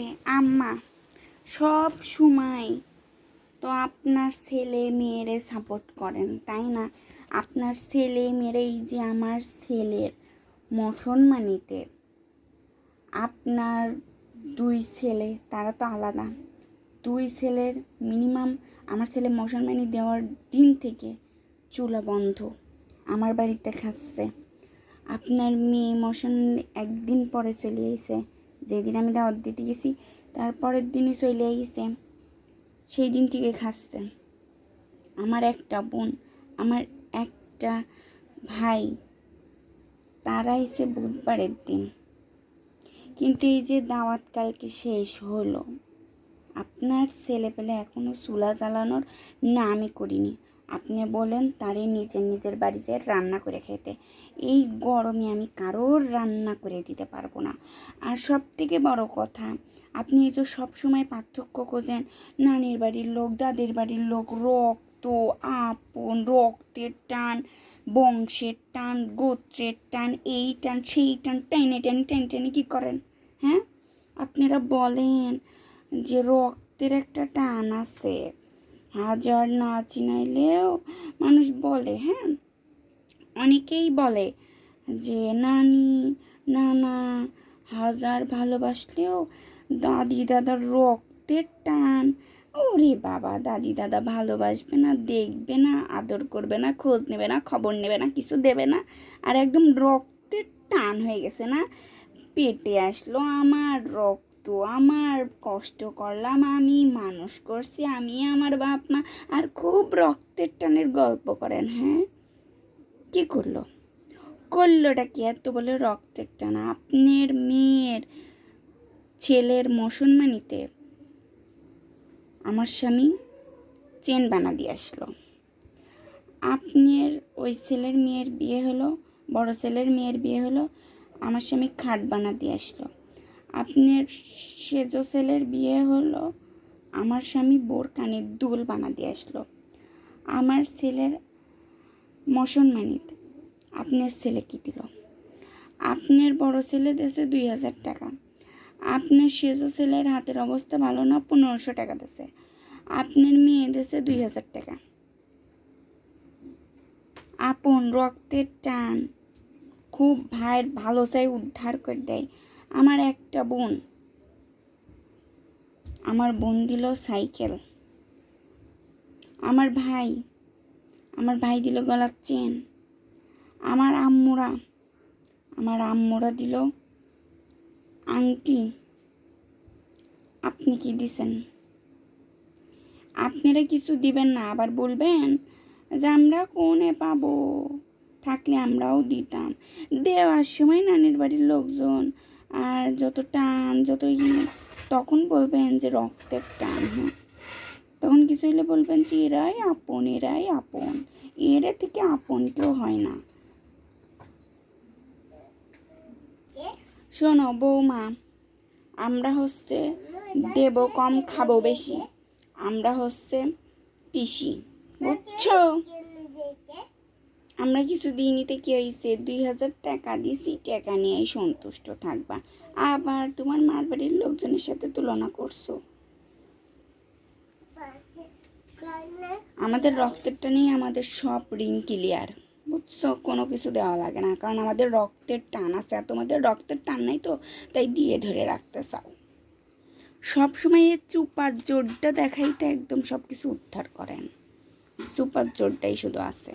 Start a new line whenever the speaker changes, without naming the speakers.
বলতেছে, আম্মা, সব সময় তো আপনার ছেলে মেয়েরে সাপোর্ট করেন, তাই না? আপনার ছেলে মেয়েরাই যে আমার ছেলের মুসলমানিতে আপনার দুই ছেলে, তারা তো আলাদা। দুই ছেলের মিনিমাম আমার ছেলে মুসলমানি দেওয়ার দিন থেকে চুলা বন্ধ। আমার বাড়িতে খাচ্ছে। আপনার মেয়ে মশন একদিন পরে চলে আইছে। যেদিন আমি দাওয়াত দিতে গেছি তারপরের দিনই চলে আইছে। সেই দিন থেকে খাচ্ছে। আমার একটা বোন, আমার একটা ভাই, তারা এসে বুধবারের দিন। কিন্তু এই যে দাওয়াত কালকে শেষ হলো, আপনার ছেলেপেলে এখনও চুলা জ্বালানোর নামই করিনি। আপনি বলেন তারই নিজের নিজের বাড়িতে রান্না করে খেতে। এই গরমে আমি কারোর রান্না করে দিতে পারব না। আর সব থেকে বড় কথা, আপনি এই যে সবসময় পার্থক্য খোঁজেন, নানির বাড়ির লোক, দাদির বাড়ির লোক, রক্ত, আপন, রক্তের টান, বংশের টান, গোত্রের টান, এই টান, সেই টান টেনে টেনে টেনে টেনে কী করেন? হ্যাঁ? আপনারা বলেন যে রক্তের একটা টান আছে। হাজার না চিনাইলেও মানুষ বলে হ্যাঁ? অনেকেই বলে যে, নানি, নানা, হাজার ভালোবাসলেও দাদি দাদার রক্তের টান। ওরে বাবা দাদি দাদা ভালোবাসবে না, দেখবে না, আদর করবে না, খোঁজ নেবে না, খবর নেবে না, কিছু দেবে না, আর একদম রক্তের টান হয়ে গেছে না? পেটে আসলো আমার রক্ত। আমার কষ্ট করলাম, আমি মানুষ করছি, আমি আমার বাপ মা, আর খুব রক্তের টানের গল্প করেন হ্যাঁ? কি করল? করলোটা কি এত বলে রক্তের টান? আপনার মেয়ের ছেলের মশনমানিতে আমার স্বামী চেন বানা দিয়ে আসলো। আপনার ওই ছেলের মেয়ের বিয়ে হলো, বড় ছেলের মেয়ের বিয়ে হলো, আমার স্বামী খাট বানা দিয়ে আসলো। আপনার সেজ ছেলের বিয়ে হলো, আমার স্বামী বোর কানের দুল বানা দিয়ে আসলো। আমার ছেলের মশনমানিতে আপনার ছেলে কী দিল? আপনার বড় ছেলে দেশে দুই হাজার টাকা। আপনার সেজ ছেলের হাতের অবস্থা ভালো না, পনেরোশো টাকা দেশে আপনার মেয়ে দেশে দুই হাজার টাকা। আপন রক্তের টান, খুব ভাইয়ের ভালো চাই উদ্ধার করে দেয়। আমার একটা বোন। আমার বোন দিল সাইকেল। আমার ভাই আমার ভাই দিল গলার চেন। আমার আম্মুরা আমার আম্মুরা দিল, আংটি, আপনি কি দিছেন? আপনারা কিছু দিবেন না, আবার বলবেন যে আমরা কোনে পাবো? থাকলে আমরাও দিতাম। দেওয়ার সময় নানির বাড়ির লোকজন আর যত টান যত তখন বলবেন যে রক্তের টান হ্যাঁ। তখন কিছু হলে বলবেন যে এরাই আপন এরাই আপন। এরা থেকে আপন কেউ হয় না। শোনো বৌমা, আমরা হচ্ছে দেব কম খাব বেশি। আমরা হচ্ছে পিসি, বুঝছ? আমরা কিছু দিইনিতে কি হয়েছে? দুই হাজার টাকা দিছি, টাকা নিয়েই সন্তুষ্ট থাকবা। আবার তোমার মার বাড়ির লোকজনের সাথে তুলনা করছ। আমাদের রক্তেরটা নিয়ে আমাদের সব ঋণ ক্লিয়ার বুঝছ? কোনো কিছু দেওয়া লাগে না, কারণ আমাদের রক্তের টান আছে। আর তোমাদের রক্তের টান নাই তো, তাই দিয়ে ধরে রাখতে চাও। সব সময় এই চুপার জোরটা দেখাইতে একদম সব কিছু উদ্ধার করেন। সুপার জোরটাই শুধু আছে।